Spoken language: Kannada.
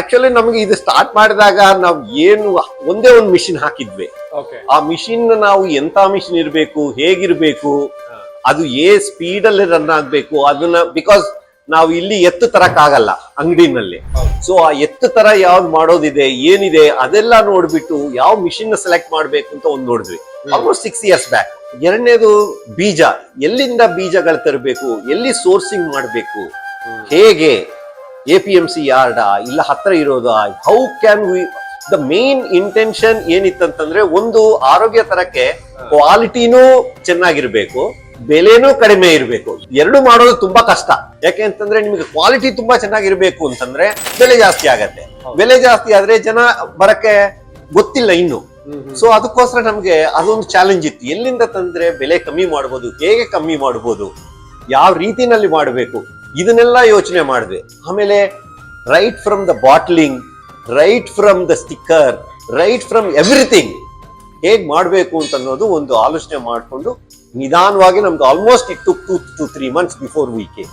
ಆಕ್ಚುಲಿ ನಮ್ಗೆ ಇದು ಸ್ಟಾರ್ಟ್ ಮಾಡಿದಾಗ ನಾವು ಏನು ಒಂದೇ ಒಂದು ಮಿಷಿನ್ ಹಾಕಿದ್ವಿ. ಆ ಮಿಷಿನ್ ನಾವು ಎಂತ ಮಿಷಿನ್ ಇರಬೇಕು ಹೇಗಿರ್ಬೇಕು ಅದು ಏ ಸ್ಪೀಡ್ ಅಲ್ಲಿ ರನ್ ಆಗ್ಬೇಕು ಅದನ್ನ ಬಿಕಾಸ್ ನಾವು ಇಲ್ಲಿ ಎತ್ತು ತರಕ್ ಆಗಲ್ಲ ಅಂಗಡಿನಲ್ಲಿ. ಸೊ ಆ ಎತ್ತು ತರ ಯಾವ್ದು ಮಾಡೋದಿದೆ ಏನಿದೆ ಅದೆಲ್ಲ ನೋಡ್ಬಿಟ್ಟು ಯಾವ ಮಿಷಿನ್ ಸೆಲೆಕ್ಟ್ ಮಾಡ್ಬೇಕು ಅಂತ ಒಂದ್ ನೋಡಿದ್ವಿ. ಆಲ್ಮೋಸ್ಟ್ ಸಿಕ್ಸ್ ಇಯರ್ಸ್ ಬ್ಯಾಕ್ ಎರಡನೇದು ಬೀಜ ಎಲ್ಲಿಂದ ಬೀಜಗಳು ತರಬೇಕು ಎಲ್ಲಿ ಸೋರ್ಸಿಂಗ್ ಮಾಡಬೇಕು ಹೇಗೆ ಎ ಪಿ ಎಂ ಸಿ ಯಾರ್ಡಾ? ಇಲ್ಲ ಹತ್ರ ಇರೋದಾ? How can we the main intention ಏನಿತ್ತಂತಂದ್ರೆ ಒಂದು ಆರೋಗ್ಯ ತರಕ್ಕೆ ಕ್ವಾಲಿಟಿನೂ ಚೆನ್ನಾಗಿರ್ಬೇಕು ಬೆಲೆನೂ ಕಡಿಮೆ ಇರಬೇಕು. ಎರಡು ಮಾಡೋದು ತುಂಬಾ ಕಷ್ಟ. ಯಾಕೆ ಅಂತಂದ್ರೆ ನಿಮಗೆ ಕ್ವಾಲಿಟಿ ತುಂಬಾ ಚೆನ್ನಾಗಿರ್ಬೇಕು ಅಂತಂದ್ರೆ ಬೆಲೆ ಜಾಸ್ತಿ ಆಗತ್ತೆ. ಬೆಲೆ ಜಾಸ್ತಿ ಆದ್ರೆ ಜನ ಬರಕ್ಕೆ ಗೊತ್ತಿಲ್ಲ ಇನ್ನು. ಸೊ ಅದಕ್ಕೋಸ್ಕರ ನಮ್ಗೆ ಅದೊಂದು ಚಾಲೆಂಜ್ ಇತ್ತು. ಎಲ್ಲಿಂದ ತಂದ್ರೆ ಬೆಲೆ ಕಮ್ಮಿ ಮಾಡ್ಬೋದು ಹೇಗೆ ಕಮ್ಮಿ ಮಾಡ್ಬೋದು ಯಾವ ರೀತಿನಲ್ಲಿ ಮಾಡಬೇಕು ಇದನ್ನೆಲ್ಲ ಯೋಚನೆ ಮಾಡಿದೆ ಆಮೇಲೆ right from the bottling right from the sticker right from everything ಹೇಗೆ ಮಾಡಬೇಕು ಅಂತ ಅನ್ನೋದು ಒಂದು ಆಲೋಚನೆ ಮಾಡಿಕೊಂಡು ನಿಧಾನವಾಗಿ ನಮ್ದು almost it to two to three months before ವೀಕೆ